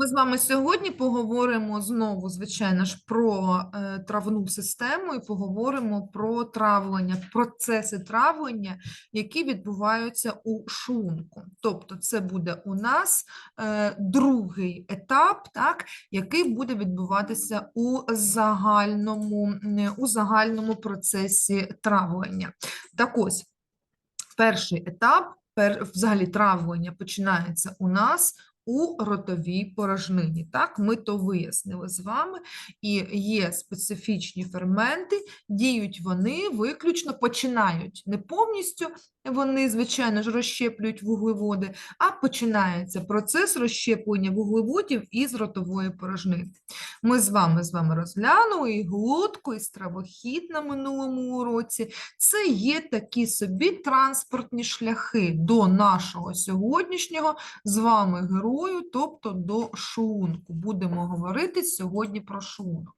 Ми з вами сьогодні поговоримо знову, звичайно ж, про е, травну систему і поговоримо про травлення, процеси травлення, які відбуваються у шлунку. Тобто, це буде у нас е, другий етап, так, який буде відбуватися у загальному, м, у загальному процесі травлення. Так ось, перший етап, взагалі травлення починається у нас у ротовій порожнині. Так, ми то вияснили з вами, і є специфічні ферменти, діють вони виключно починають не повністю. Вони, звичайно ж, розщеплюють вуглеводи, а починається процес розщеплення вуглеводів із ротової порожнини. Ми з вами з вами розглянули і глотку, і стравохід на минулому уроці. Це є такі собі транспортні шляхи до нашого сьогоднішнього з вами герою, тобто до шлунку. Будемо говорити сьогодні про шлунок.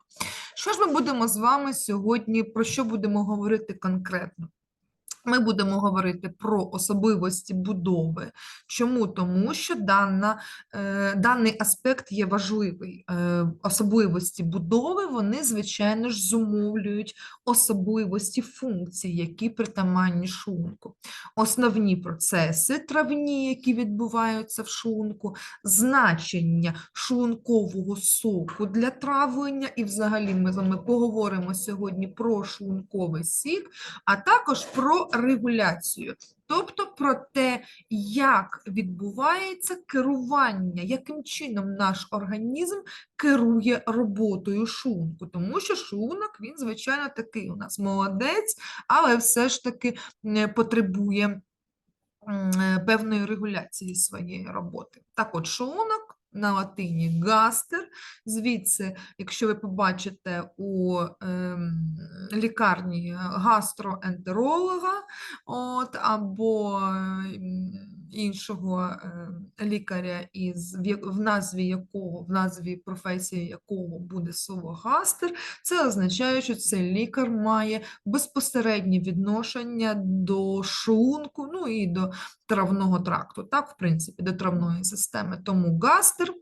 Що ж ми будемо з вами сьогодні, про що будемо говорити конкретно? Ми будемо говорити про особливості будови. Чому? Тому що дана, е, даний аспект є важливий. Е, особливості будови, вони, звичайно ж, зумовлюють особливості функцій, які притаманні шлунку. Основні процеси травні, які відбуваються в шлунку, значення шлункового соку для травлення, і взагалі ми з вами поговоримо сьогодні про шлунковий сік, а також про регуляцію, тобто про те, як відбувається керування, яким чином наш організм керує роботою шлунку, тому що шлунок, він, звичайно, такий у нас молодець, але все ж таки потребує певної регуляції своєї роботи. Так от, шлунок на латині гастер. Звідси, якщо ви побачите у е, лікарні гастроентеролога, от, або ем, іншого ем, лікаря, із, в назві якого, в назві професії якого буде слово гастер, це означає, що цей лікар має безпосереднє відношення до шлунку, ну і до травного тракту, так, в принципі, до травної системи. Тому гастер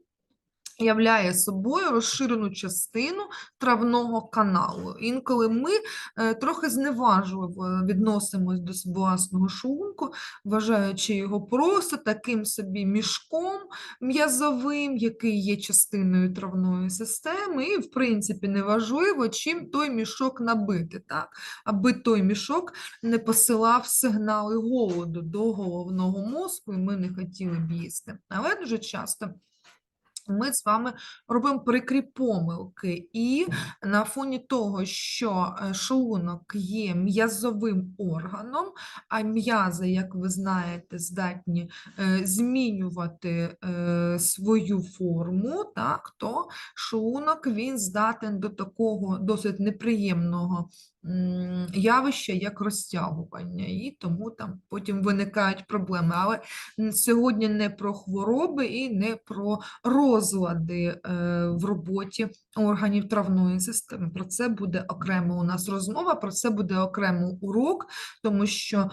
являє собою розширену частину травного каналу. Інколи ми е, трохи зневажливо відносимось до власного шлунку, вважаючи його просто таким собі мішком м'язовим, який є частиною травної системи, і, в принципі, неважливо, чим той мішок набити, так? аби той мішок не посилав сигнали голоду до головного мозку, і ми не хотіли б їсти. Але дуже часто ми з вами робимо прикрі помилки, і на фоні того, що е, шлунок є м'язовим органом, а м'язи, як ви знаєте, здатні е, змінювати е, свою форму, так, то шлунок він здатен до такого досить неприємного м, явища, як розтягування, і тому там потім виникають проблеми. Але сьогодні не про хвороби і не про розлади е, в роботі органів травної системи. Про це буде окремо у нас розмова, про це буде окремо урок, тому що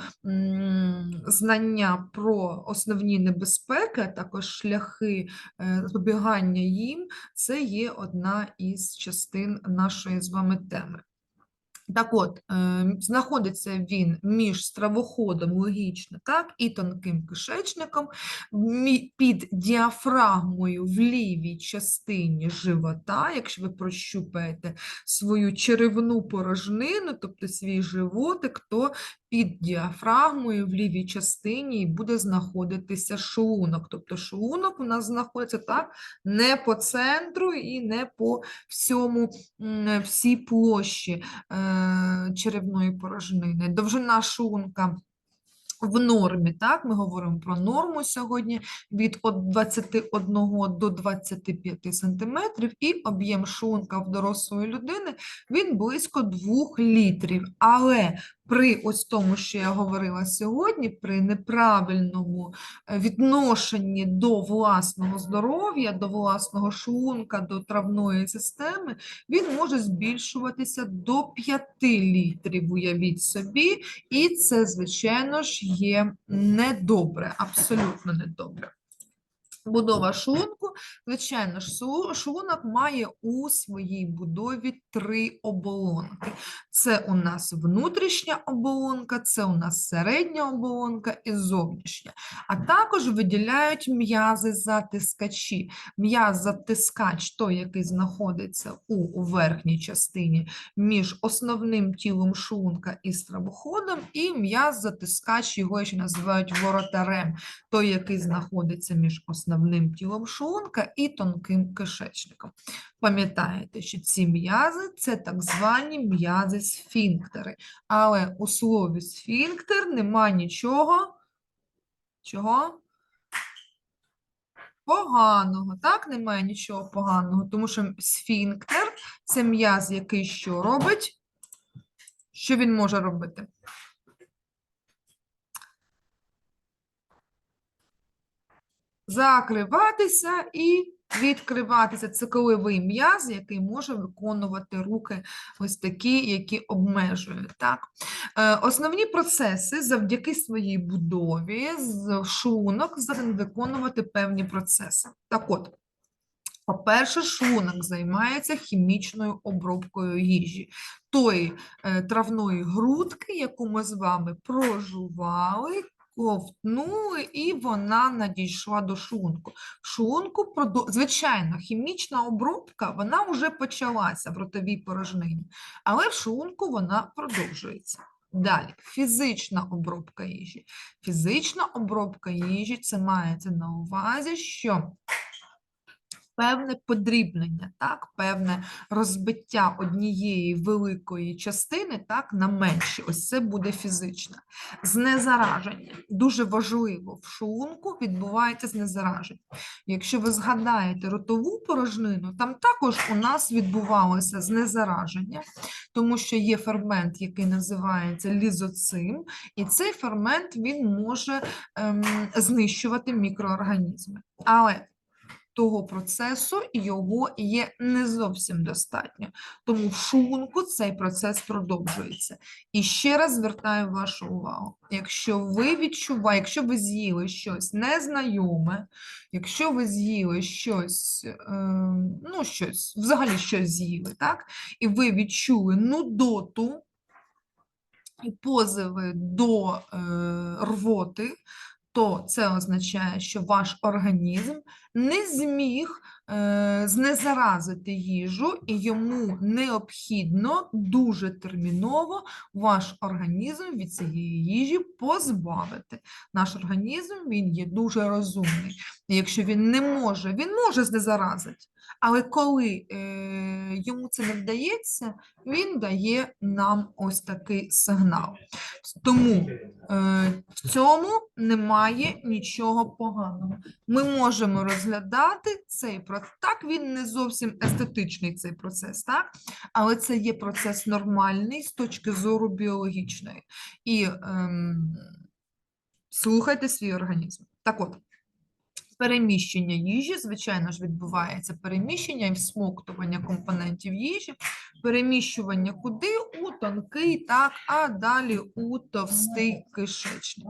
знання про основні небезпеки, також шляхи е, запобігання їм, це є одна із частин нашої з вами теми. Так от, е, знаходиться він між стравоходом, логічно, так, і тонким кишечником, під діафрагмою в лівій частині живота, якщо ви прощупаєте свою черевну порожнину, тобто свій животик, то під діафрагмою в лівій частині буде знаходитися шлунок. Тобто шлунок у нас знаходиться так не по центру і не по всьому, всій площі е, черевної порожнини. Довжина шлунка в нормі, так, ми говоримо про норму сьогодні від 21 до 25 сантиметрів, і об'єм шлунка в дорослої людини він близько 2 літрів. Але при ось тому, що я говорила сьогодні, при неправильному е, відношенні до власного здоров'я, до власного шлунка, до травної системи, він може збільшуватися до 5 літрів, уявіть собі, і це, звичайно ж, є недобре, абсолютно недобре. Будова шлунку Звичайно шлунок має у своїй будові три оболонки. Це у нас внутрішня оболонка, це у нас середня оболонка і зовнішня. А також виділяють м'язи затискачі. М'яз затискач, той, який знаходиться у верхній частині між основним тілом шлунка і стравоходом, і м'яз затискач, його ще називають воротарем, той, який знаходиться між основним тілом шлунка і тонким кишечником. Пам'ятаєте, що ці м'язи це так звані м'язи сфінктери. Але у слові сфінктер нема нічого. Чого? Поганого, так? Немає нічого поганого, тому що сфінктер це м'яз, який що робить? Що він може робити? Закриватися і відкриватися. Це коловий м'яз, який може виконувати рухи ось такі, які обмежують. Так? Е, Основні процеси завдяки своїй будові, шлунок здатен виконувати певні процеси. Так от, по-перше, шлунок займається хімічною обробкою їжі, тої е, травної грудки, яку ми з вами прожували, ковтнули, і вона надійшла до шлунку. Шлунку, звичайно, хімічна обробка, вона вже почалася в ротовій порожнині, але в шлунку вона продовжується. Далі, фізична обробка їжі. Фізична обробка їжі це мається на увазі, що певне подрібнення, так, певне розбиття однієї великої частини так, на менші. Ось це буде фізичне. Знезараження. Дуже важливо, в шлунку відбувається знезараження. Якщо ви згадаєте ротову порожнину, там також у нас відбувалося знезараження, тому що є фермент, який називається лізоцим, і цей фермент він може ем, знищувати мікроорганізми. Але того процесу його є не зовсім достатньо. Тому в шлунку цей процес продовжується. І ще раз звертаю вашу увагу: якщо ви відчуваєте, якщо ви з'їли щось незнайоме, якщо ви з'їли щось, е, ну щось, взагалі щось з'їли, так? І ви відчули нудоту і позиви до е, рвоти, то це означає, що ваш організм не зміг е, знезаразити їжу, і йому необхідно дуже терміново ваш організм від цієї їжі позбавити. Наш організм він є дуже розумний. І Якщо він не може, він може знезаразити, але коли е, йому це не вдається, він дає нам ось такий сигнал. Тому е, в цьому немає нічого поганого. Ми можемо розглядати цей процес. Так, він не зовсім естетичний цей процес, так? але це є процес нормальний з точки зору біологічної. І ем, слухайте свій організм. Так от, переміщення їжі, звичайно ж, відбувається переміщення і всмоктування компонентів їжі, переміщування куди у тонкий, так, а далі у товстий кишечник.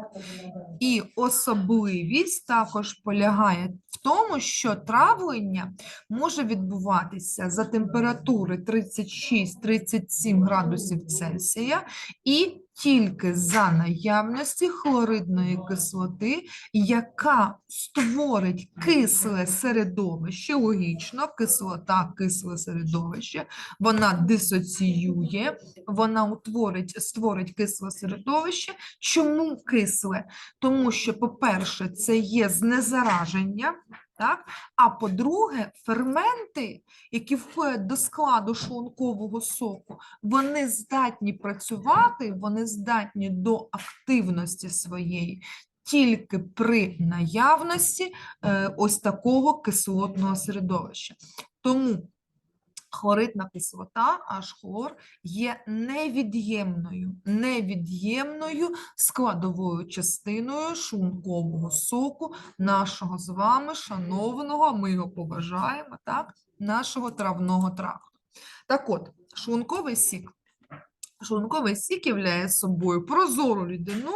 І особливість також полягає в тому, що травлення може відбуватися за температури 36-37 градусів Цельсія і тільки за наявності хлоридної кислоти, яка створить кисле середовище, логічно, кислота, кисле середовище, вона дисоціює, вона утворить, створить кисле середовище. Чому кисле? Тому що, по-перше, це є знезараження, так? а по-друге, ферменти, які входять до складу шлункового соку, вони здатні працювати, вони здатні до активності своєї. Тільки при наявності е, ось такого кислотного середовища. Тому хлоридна кислота, аж хлор, є невід'ємною, невід'ємною складовою частиною шлункового соку нашого з вами, шановного, ми його поважаємо, так, нашого травного тракту. Так от, шлунковий сік Шлунковий сік являє собою прозору рідину,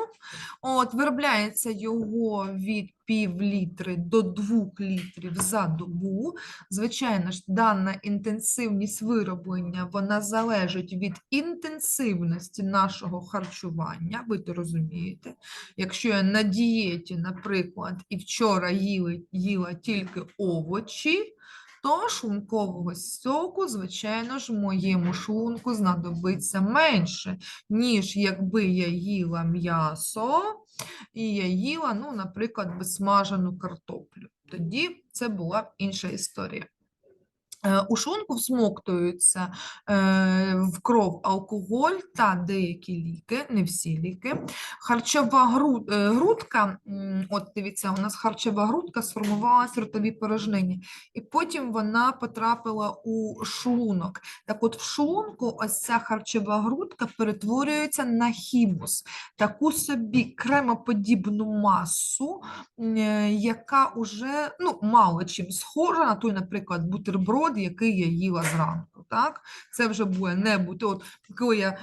от, виробляється його від пів літри до двох літрів за добу. Звичайно ж, дана інтенсивність вироблення вона залежить від інтенсивності нашого харчування, ви то розумієте. Якщо я на дієті, наприклад, і вчора їли, їла тільки овочі, то шлункового соку, звичайно ж, моєму шлунку знадобиться менше, ніж якби я їла м'ясо і я їла, ну, наприклад, безсмажену картоплю. Тоді це була б інша історія. Е, У шлунку всмоктуються е, в кров алкоголь та деякі ліки, не всі ліки. Харчова е, грудка, от дивіться, у нас харчова грудка сформувалася в ротовій порожнині, і потім вона потрапила у шлунок. Так от в шлунку ось ця харчова грудка перетворюється на хімус, таку собі кремоподібну масу, яка уже ну, мало чим схожа на той, наприклад, бутерброд, який я їла зранку. Так? Це вже буде не бути. От коли я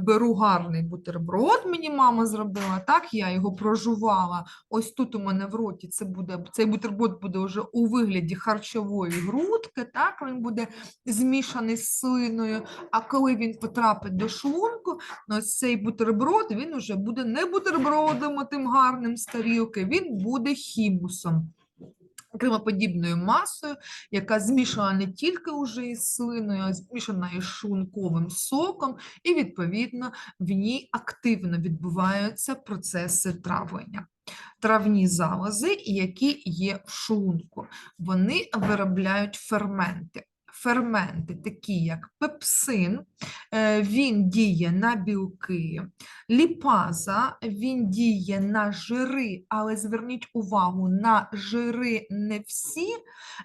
беру гарний бутерброд, мені мама зробила, так я його прожувала. Ось тут у мене в роті це буде цей бутерброд буде вже у вигляді харчової грудки, так він буде змішаний з слиною. А коли він потрапить до шлунку, ось цей бутерброд він уже буде не бутербродом, тим гарним з тарілки, він буде хімусом. Кремоподібною масою, яка змішана не тільки уже із слиною, а змішана із шлунковим соком, і, відповідно, в ній активно відбуваються процеси травлення. Травні залози, які є в шлунку, вони виробляють ферменти. Ферменти, такі як пепсин, е, він діє на білки, ліпаза, він діє на жири, але зверніть увагу на жири не всі,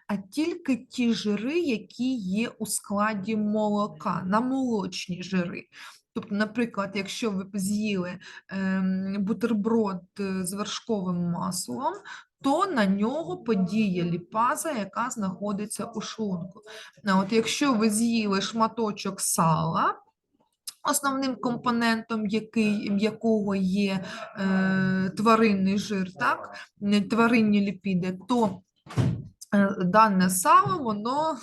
а тільки ті жири, які є у складі молока, на молочні жири. Тобто, наприклад, якщо ви з'їли ем, бутерброд е, з вершковим маслом, то на нього подіє ліпаза, яка знаходиться у шлунку. От якщо ви з'їли шматочок сала, основним компонентом який, якого є е, тваринний жир, так, тваринні ліпіди, то дане сало, воно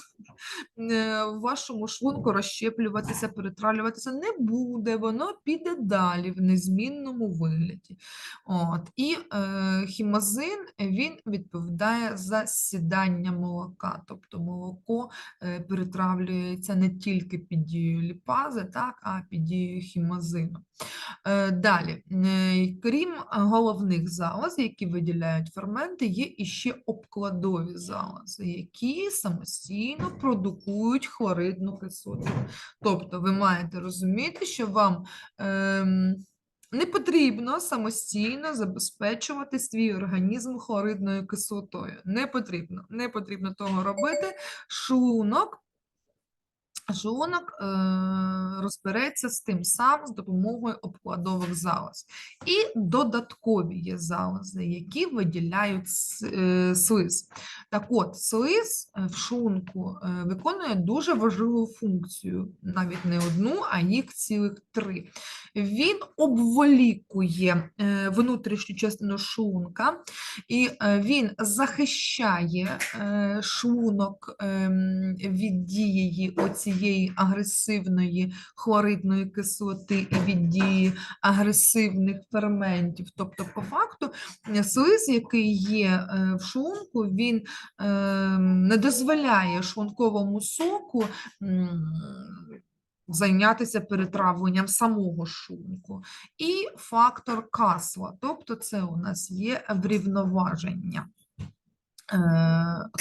е, в вашому шлунку розщеплюватися, перетравлюватися не буде, воно піде далі в незмінному вигляді. От. І е, хімозин він відповідає за сідання молока, тобто молоко е, перетравлюється не тільки під дією ліпази, так, а під дією хімозину. Е, Далі, е, крім е, головних залоз, які виділяють ферменти, є іще обкладові залози, які самостійно продукують хлоридну кислоту. Тобто ви маєте розуміти, що вам ем, не потрібно самостійно забезпечувати свій організм хлоридною кислотою. Не потрібно, не потрібно того робити. Шлунок Шлунок е, розбереться з тим сам з допомогою обкладових залоз. І додаткові є залози, які виділяють е, слиз. Так от, слиз е, в шлунку виконує дуже важливу функцію, навіть не одну, а їх цілих три. Він обволікує внутрішню частину шлунка, і він захищає шлунок ем, від дії оцієї агресивної хлоридної кислоти і від дії агресивних ферментів. Тобто, по факту, слиз, який є е, в шлунку, він ем, не дозволяє шлунковому соку. Зайнятися перетравленням самого шлунку. І фактор касла, тобто це у нас є врівноваження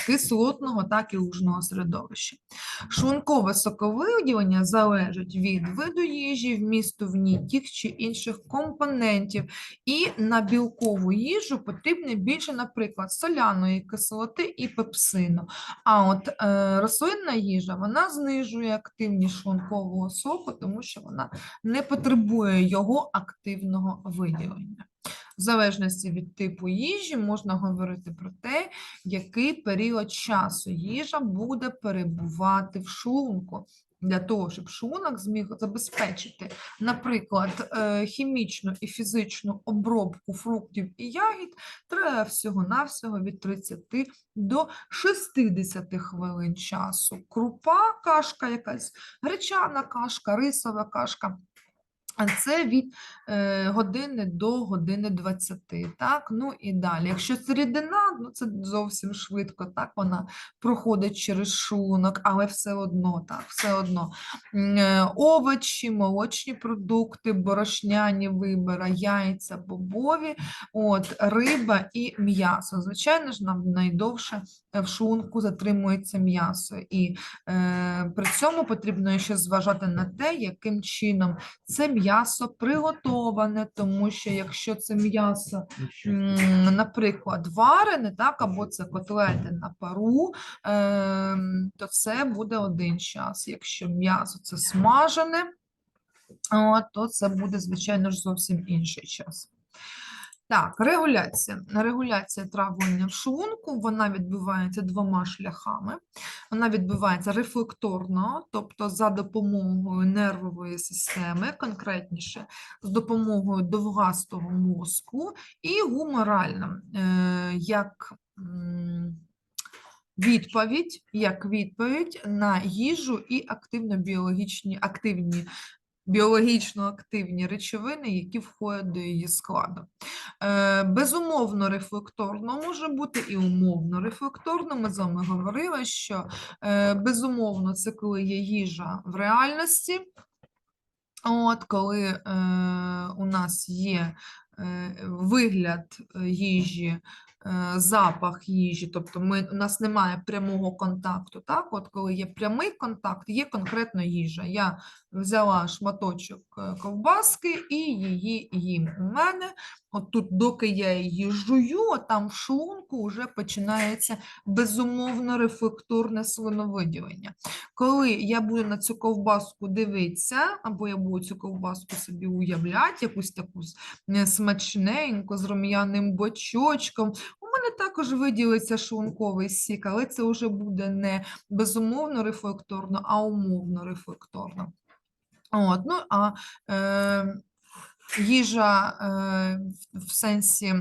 кислотного, так і лужного середовища. Шлункове соковиділення залежить від виду їжі, вмісту в ній тих чи інших компонентів, і на білкову їжу потрібно більше, наприклад, соляної кислоти і пепсину. А от е, рослинна їжа вона знижує активність шлункового соку, тому що вона не потребує його активного виділення. В залежності від типу їжі можна говорити про те, який період часу їжа буде перебувати в шлунку. Для того, щоб шлунок зміг забезпечити, наприклад, е, хімічну і фізичну обробку фруктів і ягід, треба всього-навсього від 30 до 60 хвилин часу. Крупа, кашка якась, гречана кашка, рисова кашка. Це від е, години до години 20, так? Ну і далі. Якщо це рідина, ну це зовсім швидко, так, вона проходить через шлунок, але все одно, так, все одно. Е, Овочі, молочні продукти, борошняні вибора, яйця, бобові, от, риба і м'ясо. Звичайно ж, нам найдовше е, в шлунку затримується м'ясо. І е, при цьому потрібно ще зважати на те, яким чином це м'ясо приготоване, тому що якщо це м'ясо, наприклад, варене, так, або це котлети на пару, ем, то це буде один час. Якщо м'ясо це смажене, то це буде, звичайно ж, зовсім інший час. Так, регуляція. Регуляція травлення шлунку, вона відбувається двома шляхами. Вона відбувається рефлекторно, тобто за допомогою нервової системи, конкретніше з допомогою довгастого мозку, і гуморально, е, як відповідь, як відповідь на їжу і активно-біологічні активні. Біологічно активні речовини, які входять до її складу. Е, Безумовно, рефлекторно може бути і умовно рефлекторно. Ми з вами говорили, що е, безумовно це коли є їжа в реальності. От коли е, у нас є е, вигляд їжі, е, запах їжі, тобто ми, у нас немає прямого контакту. Так, от коли є прямий контакт, є конкретно їжа. Я взяла шматочок е, ковбаски і її їм. У мене от тут, доки я її жую, там в шлунку вже починається безумовно рефлекторне слиновиділення. Коли я буду на цю ковбаску дивитися, або я буду цю ковбаску собі уявляти, якусь таку е, смачненьку, з рум'яним бочочком, у мене також виділиться шлунковий сік, але це вже буде не безумовно рефлекторно, а умовно рефлекторно. От, ну, а е, їжа е, в сенсі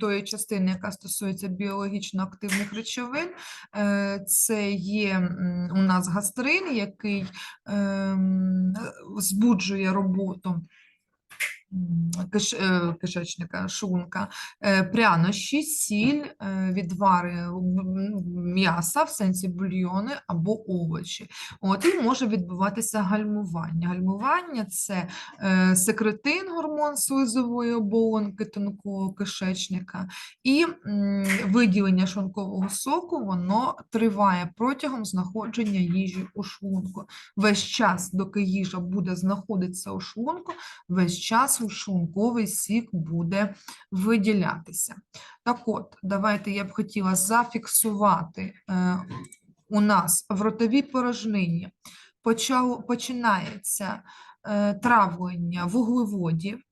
тої частини, яка стосується біологічно активних речовин, е, це є у нас гастрин, який е, збуджує роботу киш, е, кишечника, шлунка, е, прянощі, сіль, е, відвари м'яса в сенсі бульйони або овочі. От, і може відбуватися гальмування. Гальмування це секретин, гормон слизової оболонки тонкого кишечника, і виділення шлункового соку воно триває протягом знаходження їжі у шлунку. Весь час, доки їжа буде знаходитися у шлунку, весь час шлунковий сік буде виділятися. Так от, давайте я б хотіла зафіксувати е, у нас в ротовій порожнині починається е, травлення вуглеводів.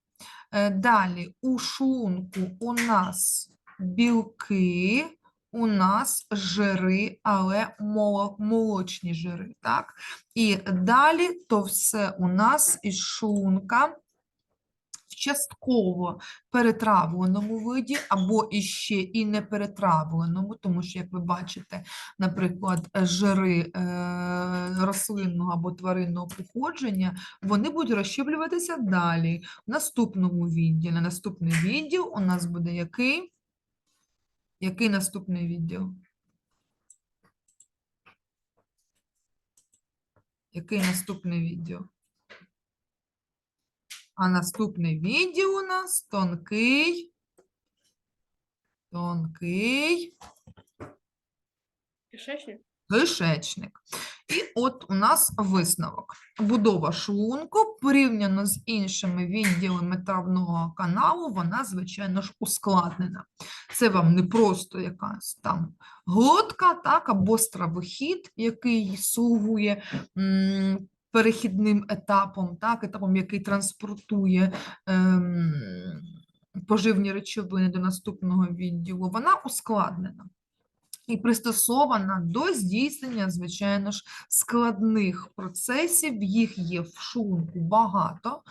Е, далі у шлунку у нас білки, у нас жири, але молочні жири. Так? І далі то все у нас із шлунка частково перетравленому виді, або іще і не перетравленому, тому що, як ви бачите, наприклад, жири е, рослинного або тваринного походження, вони будуть розщеплюватися далі, в наступному відділі. Наступний відділ у нас буде який? Який наступний відділ? Який наступний відділ? А наступний відділ у нас тонкий, тонкий Кишечник? кишечник. І от у нас висновок. Будова шлунку порівняно з іншими відділами травного каналу, вона, звичайно ж, ускладнена. Це вам не просто якась там глотка, так, або стравохід, який слугує перехідним етапом, так, етапом, який транспортує ем, поживні речовини до наступного відділу, вона ускладнена. і пристосована до здійснення, звичайно ж, складних процесів. Їх є в шлунку багато.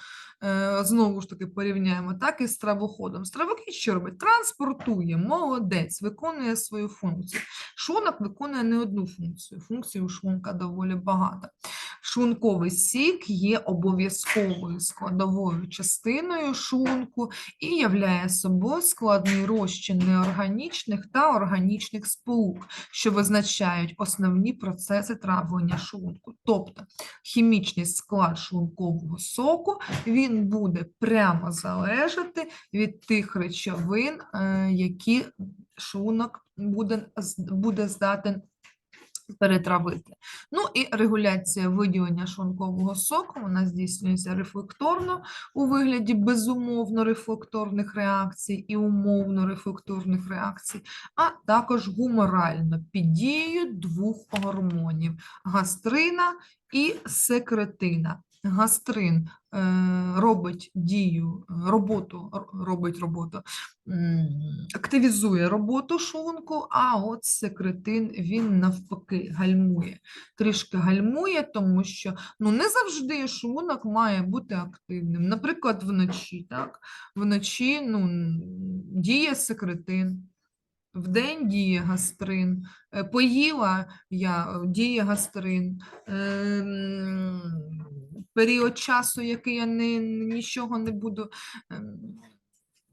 Е, Знову ж таки, порівняємо так із стравоходом. Стравохід що робить? Транспортує, молодець, виконує свою функцію. Шлунок виконує не одну функцію. Функцій у шлунка доволі багато. Шлунковий сік є обов'язковою складовою частиною шлунку і являє собою складний розчин неорганічних та органічних сполук, що визначають основні процеси травлення шлунку. Тобто хімічний склад шлункового соку він буде прямо залежати від тих речовин, е, які шлунок буде, буде здатен перетравити. Ну і регуляція виділення шлункового соку вона здійснюється рефлекторно у вигляді безумовно рефлекторних реакцій і умовно рефлекторних реакцій, а також гуморально під дією двох гормонів гастрина і секретина. Гастрин е, робить дію, роботу, робить роботу, активізує роботу шлунку, а от секретин він навпаки гальмує. Трішки гальмує, тому що ну, не завжди шлунок має бути активним. Наприклад, вночі, так? Вночі ну, діє секретин. Вдень діє гастрин, Е, поїла я, е, діє гастрин. Період часу, який я не, нічого не буду, ем,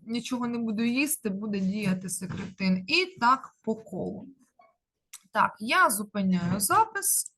нічого не буду їсти, буде діяти секретин. І так по колу. Так, я зупиняю запис.